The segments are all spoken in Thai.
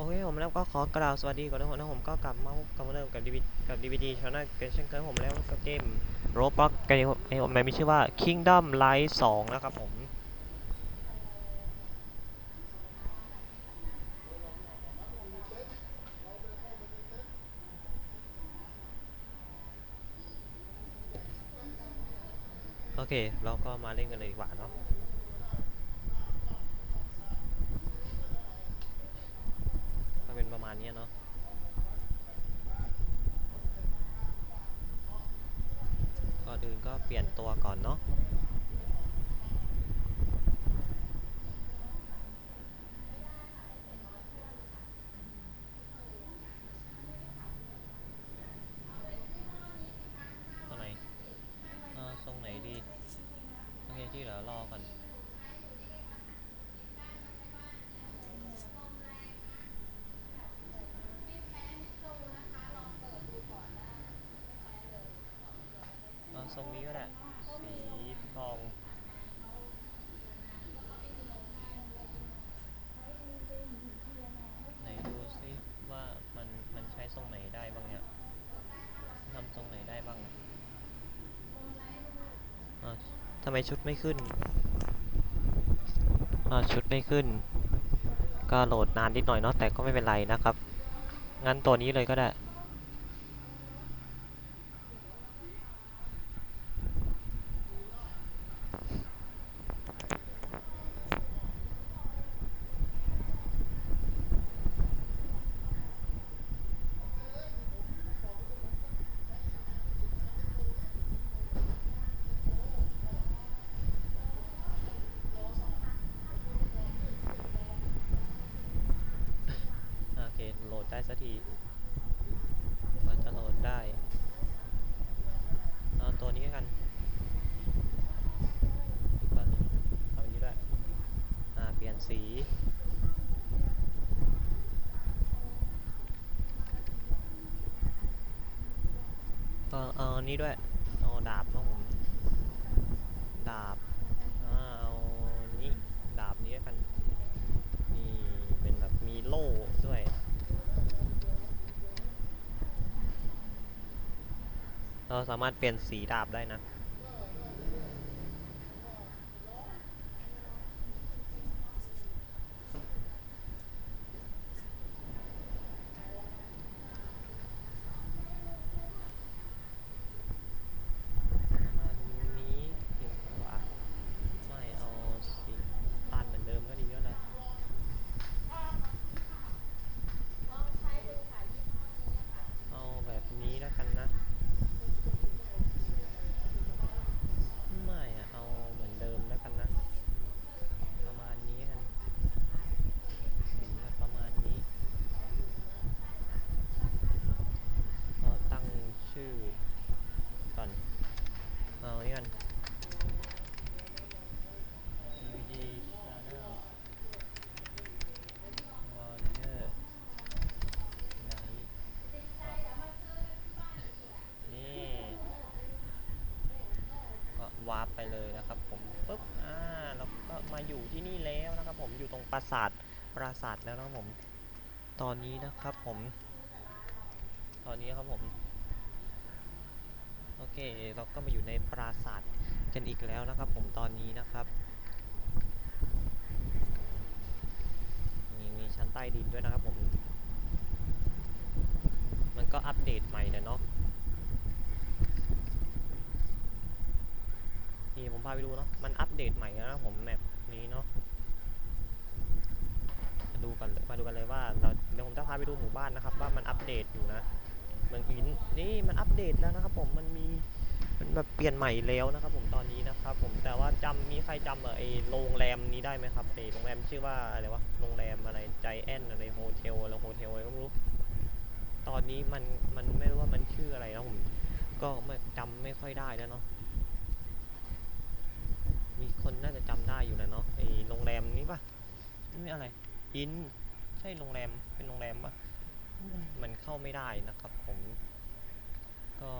โอเคผมแล้วก็ขอกล่าวสวัสดีก่อนทุกคนะผมก็กลับมาพบกลับมาเริ่มกับดีวีกับดีวีดีชาแนลกันเช่นเคยผมแล้วกับเกมโรบล็อกเกมในผมมีชื่อว่า Kingdom Light 2 นะครับผม โอเค เราก็มาเล่นกันเลยดีกว่าเนาะ ก็เป็นประมาณเนี้ยเนาะ ก่ อื่นก็เปลี่ยนตัวก่อนเนาะตัวไหนเอ่อทรงไหนดี โอเคที่เหลือรอก่อน ทรงนี้ก็ได้ สีทอง ไหนดูซิว่ามันมันใช้ทรงไหนได้บ้างเนี่ยทำทรงไหนได้บ้างทำไมชุดไม่ขึ้นชุดไม่ขึ้น ก็โหลดนานนิดหน่อยเนาะแต่ก็ไม่เป็นไรนะครับ งั้นตัวนี้เลยก็ได้ ได้สักทีกว่าจะโหลดได้เอาตัวนี้กันก่อนเอาอันนี้ด้วยอ่าเปลี่ยนสีเอาเอาอันนี้ด้วยเอาดาบนะผมดาบเอานี้ดาบนี้กันนี่เป็นแบบมีโล่ด้วย เราสามารถเปลี่ยนสีดาบได้นะ อันนี้ดีกว่าไม่เอาสีปานเหมือนเดิมก็ดีแล้วแหละ เอาแบบนี้แล้วกันนะ ไม่อะเอาเหมือนเดิมแล้วกันนะ ประมาณนี้กันสีแบบประมาณนี้เราตั้งชื่อก่อน เอานี่กัน DVD Channel Warrior Night นี่ก็วาร์ปไป เลยนะครับผมปุ๊บอ่าเราก็มาอยู่ที่นี่แล้วนะครับผมอยู่ตรงปราสาทปราสาทแล้วนะครับผม ตอนนี้นะครับผม ตอนนี้ครับผมโอเคเราก็มาอยู่ในปราสาทกันอีกแล้วนะครับ ผมตอนนี้นะครับมีมีชั้นใต้ดินด้วยนะครับผม มันก็อัปเดตใหม่นะเนาะ นี่ ผมพาไปดูเนาะ มันอัปเดตใหม่แล้วนะผมแมปนี้เนาะมาดูกันเลยมาดูกันเลยว่าเราเดี๋ยวผมจะพาไปดูหมู่บ้านนะครับ ว่ามันอัปเดตอยู่นะเมืองอินนี่มันอัปเดตแล้วนะครับ ผมมันมีมันแบบเปลี่ยนใหม่แล้วนะครับ ผมตอนนี้นะครับ ผมแต่ว่าจำมีใครจำเออไอโรงแรมนี้ได้ไหมครับไอโรงแรมชื่อว่าอะไรวะโรงแรมอะไรใจแอนอะไรโฮเทลอะไรโฮเทลอะไรก็ไม่รู้ตอนนี้มันมันไม่รู้ว่ามันชื่ออะไรนะผมก็ไม่จำไม่ค่อยได้แล้วเนาะ มีคนน่าจะจำได้อยู่นะเนาะไอโรงแรมนี้ปะนี่อะไรอินใช่โรงแรมเป็นโรงแรมปะมันเข้าไม่ได้นะครับผม ก็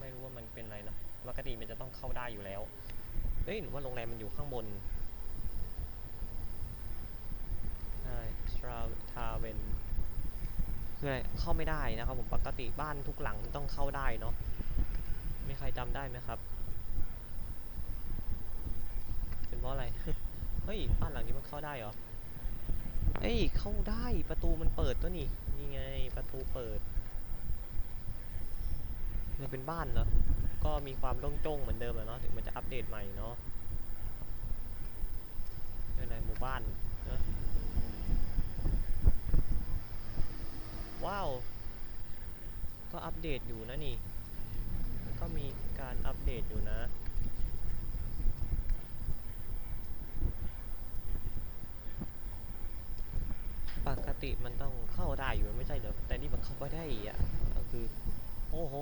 ไม่รู้ว่ามันเป็นอะไรนะปกติมันจะต้องเข้าได้อยู่แล้วเอ้ยหรือว่าโรงแรมมันอยู่ข้างบนใช่ทราทาเวนคืออะไรเข้าไม่ได้นะครับผมปกติบ้านทุกหลังมันต้องเข้าได้เนาะมีใครจำได้ไหมครับ เป็นเพราะอะไร เฮ้ยบ้านหลังนี้มันเข้าได้เหรอเอ้ยเข้าได้ประตูมันเปิดตัวนี่นี่ไงประตูเปิดมันเป็นบ้านเนาะก็มีความโล่งโจ้งเหมือนเดิมแหละเนาะถึงมันจะอัปเดตใหม่เนาะในหมู่บ้านนะว้าว ก็อัปเดตอยู่นะนี่ ก็มีการอัปเดตอยู่นะ ปกติมันต้องเข้าได้อยู่ไม่ใช่เหรอแต่นี่มันเข้าไม่ได้อะก็คือ โอ้โห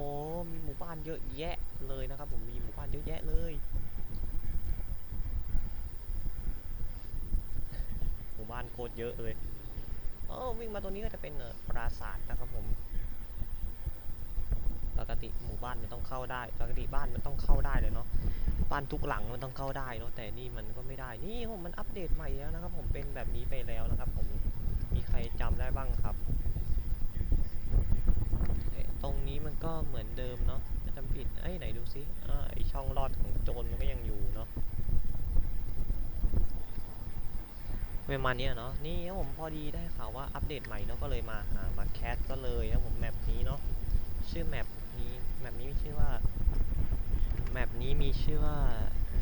มีหมู่บ้านเยอะแยะเลยนะครับ ผมมีหมู่บ้านเยอะแยะเลย หมู่บ้านโคตรเยอะเลยเออวิ่งมาตรงนี้ก็จะเป็นปราสาทนะครับผมปกติหมู่บ้านมันต้องเข้าได้ ปกติบ้านมันต้องเข้าได้เลยเนาะบ้านทุกหลังมันต้องเข้าได้เนาะแต่นี่มันก็ไม่ได้นี่ผมมันอัปเดตใหม่แล้วนะครับ ผมเป็นแบบนี้ไปแล้วนะครับผม รจำได้บ้างครับ ตรงนี้มันก็เหมือนเดิมเนาะจำผิดเอ้ยไหนดูซิอ่าไอช่องรอดของโจรมันก็ยังอยู่เนาะประมาณเนี้ยเนาะนี่ครับผมพอดีได้ข่าวว่าอัปเดตใหม่เนาะก็เลยมาหามาแคสก็เลยนะผมแมปนี้เนาะชื่อแมปนี้แมปนี้มีชื่อว่าแมปนี้มีชื่อว่า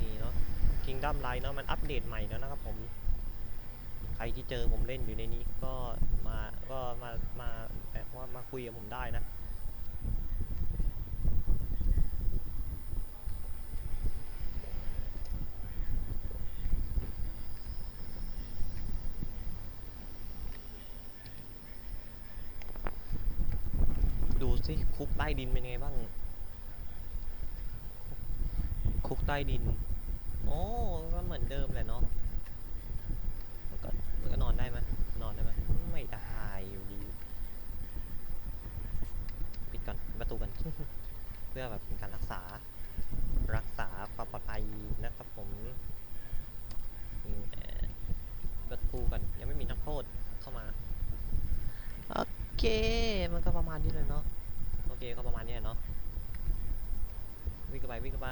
นี่เนาะ Kingdom Light เนาะมันอัปเดตใหม่แล้วนะครับผม ใครที่เจอผมเล่นอยู่ในนี้ก็มาก็มามาแบบว่ามาคุยกับผมได้นะดูสิคุกใต้ดินเป็นไงบ้าง คุกใต้ดิน โอ้ก็เหมือนเดิมแหละเนาะมันก็มันก็นอนได้ไหมนอนได้ไหมไม่ได้อยู่ดี ปิดก่อนปิดประตูกัน เพื่อแบบเป็นการรักษารักษาความปลอดภัยนะครับผมอืมเอ่อประตูกันยังไม่มีนักโทษเข้ามา โอเค มันก็ประมาณนี้เลยเนาะโอเคก็ประมาณนี้แหละเนาะวิ่งกันไปวิ่งกันไป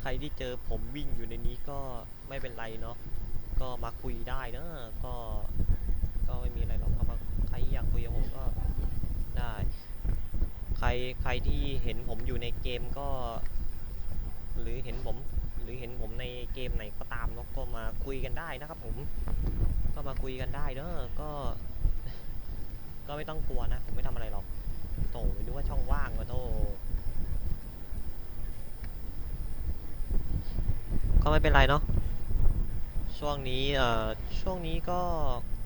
ใครที่เจอผมวิ่งอยู่ในนี้ก็ไม่เป็นไรเนาะก็มาคุยได้เนอะก็ก็ไม่มีอะไรหรอกก็มาใครอยากคุยกับผมก็ได้ ใครใครที่เห็นผมอยู่ในเกมก็ หรือเห็นผม หรือเห็นผมในเกมไหนก็ตามเนาะก็มาคุยกันได้นะครับ ผม ก็มาคุยกันได้เนอะก็ ก็ไม่ต้องกลัวนะผมไม่ทำอะไรหรอกโถนึกว่าช่องว่างวะโถก็ไม่เป็นไรเนาะช่วงนี้เอ่อช่วงนี้ก็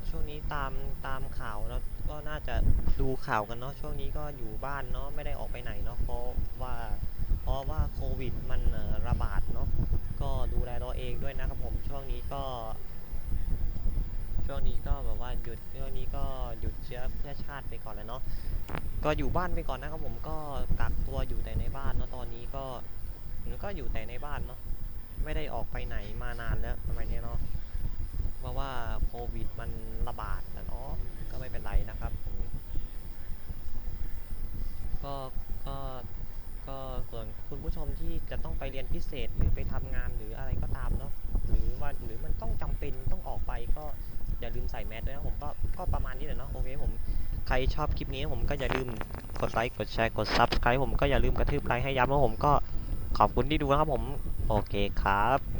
ช่วงนี้ตามตามข่าวแล้ว ก็น่าจะดูข่าวกันเนาะช่วงนี้ก็อยู่บ้านเนาะไม่ได้ออกไปไหนเนาะเพราะว่าเพราะว่าโควิดมันระบาดเนาะก็ดูแลตัวเองด้วยนะครับผมช่วงนี้ก็ ช่วงนี้ก็แบบว่าหยุดช่วงนี้ก็หยุดเชื้อเพื่อชาติไปก่อนแล้วเนาะก็อยู่บ้านไปก่อนนะครับผมก็กักตัวอยู่แต่ในบ้านเนาะตอนนี้ก็ผมก็อยู่แต่ในบ้านเนาะไม่ได้ออกไปไหนมานานแล้วประมาณนี้เนาะเพราะว่าโควิดมันระบาดนะเนาะ ไม่เป็นไรนะครับผมก็ก็ก็ส่วนคุณผู้ชมที่จะต้องไปเรียนพิเศษหรือไปทำงานหรืออะไรก็ตามเนาะหรือว่าหรือมันต้องจำเป็นต้องออกไปก็อย่าลืมใส่แมสด้วยนะผมก็ก็ประมาณนี้แหละเนาะโอเคผมใครชอบคลิปนี้ผมก็อย่าลืมกดไลค์กดแชร์กด Subscribe ผมก็อย่าลืมกระทืบไลค์ให้ย้ำแล้วผมก็ขอบคุณที่ดูนะครับผม โอเคครับ